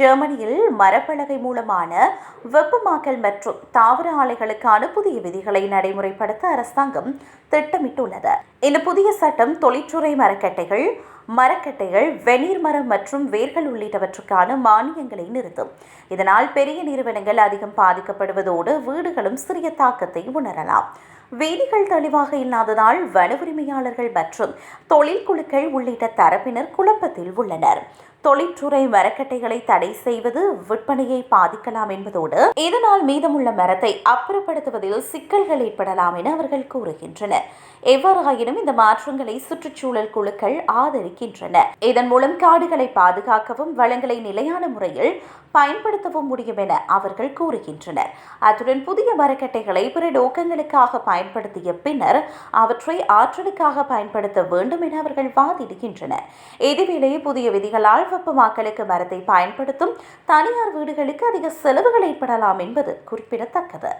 ஜெர்மனியில் மரப்பலகை மூலமான வெப்பமாக்கல் மற்றும் தாவர ஆலைகளுக்கான புதிய விதிகளை நடைமுறைப்படுத்த அரசாங்கம் திட்டமிட்டுள்ளது. இந்த புதிய சட்டம் தொழிற்றுறை மரக்கட்டைகள் மரக்கட்டைகள் வெநீர் மரம் மற்றும் வேர்கள் உள்ளிட்டவற்றுக்கான மானியங்களை நிறுத்தும். இதனால் பெரிய நிறுவனங்கள் அதிகம் பாதிக்கப்படுவதோடு வீடுகளும் சிறிய தாக்கத்தை உணரலாம். வீதிகள் தெளிவாக இல்லாததால் வன உரிமையாளர்கள் மற்றும் தொழில் குழுக்கள் உள்ளிட்ட தரப்பினர் குழப்பத்தில் உள்ளனர். தொழிற்றுறை மரக்கட்டைகளை தடை செய்வது விற்பனையை பாதிக்கலாம் என்பதோடு இதனால் மீதமுள்ள மரத்தை அப்புறப்படுத்துவதில் சிக்கல்கள் ஏற்படலாம் என அவர்கள் கூறுகின்றனர். எவ்வாறாயினும் இந்த மாற்றங்களை சுற்றுச்சூழல் குழுக்கள் ஆதரிக்கின்றன. இதன் மூலம் காடுகளை பாதுகாக்கவும் வளங்களை நிலையான முறையில் பயன்படுத்தவும் முடியும் என அவர்கள் கூறுகின்றனர். அத்துடன் புதிய மரக்கட்டைகளை பிற நோக்கங்களுக்காக பயன்படுத்திய பின்னர் அவற்றை ஆற்றலுக்காக பயன்படுத்த வேண்டும் என அவர்கள் வாதிடுகின்றனர். இதேவேளை புதிய விதிகளால் வெப்பமாக்கலுக்கு மரத்தை பயன்படுத்தும் தனியார் வீடுகளுக்கு அதிக செலவுகள் ஏற்படலாம் என்பது குறிப்பிடத்தக்கது.